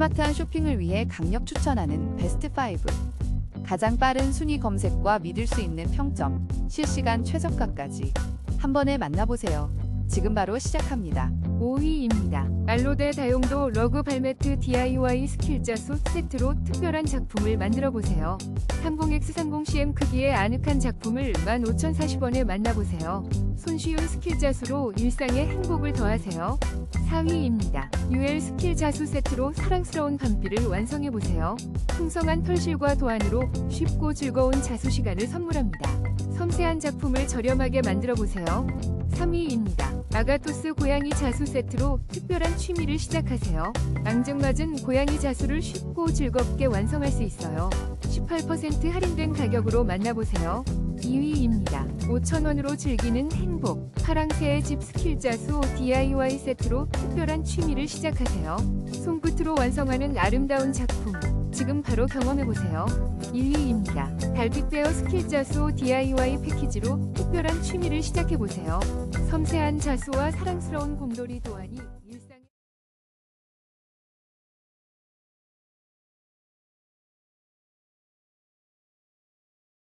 스마트한 쇼핑을 위해 강력 추천하는 베스트 5. 가장 빠른 순위 검색과 믿을 수 있는 평점, 실시간 최저가까지 한 번에 만나보세요. 지금 바로 시작합니다. 5위입니다. 알로데 다용도 러그 발매트 DIY 스킬 자수 세트로 특별한 작품을 만들어 보세요. 30X30CM 크기의 아늑한 작품을 15,040원에 만나보세요. 손쉬운 스킬 자수로 일상에 행복을 더하세요. 4위입니다. UL 스킬 자수 세트로 사랑스러운 밤비를 완성해 보세요. 풍성한 털실과 도안으로 쉽고 즐거운 자수 시간을 선물합니다. 섬세한 작품을 저렴하게 만들어 보세요. 3위입니다. 아가토스 고양이 자수 세트로 특별한 취미를 시작하세요. 앙증맞은 고양이 자수를 쉽고 즐겁게 완성할 수 있어요. 18% 할인된 가격으로 만나보세요. 2위입니다. 5,000원으로 즐기는 행복. 파랑새의 집 스킬 자수 DIY 세트로 특별한 취미를 시작하세요. 손끝으로 완성하는 아름다운 작품. 지금 바로 경험해보세요. 1위입니다. 달빛베어 스킬 자수 DIY 패키지로 특별한 취미를 시작해보세요. 섬세한 자수와 사랑스러운 곰돌이 도안이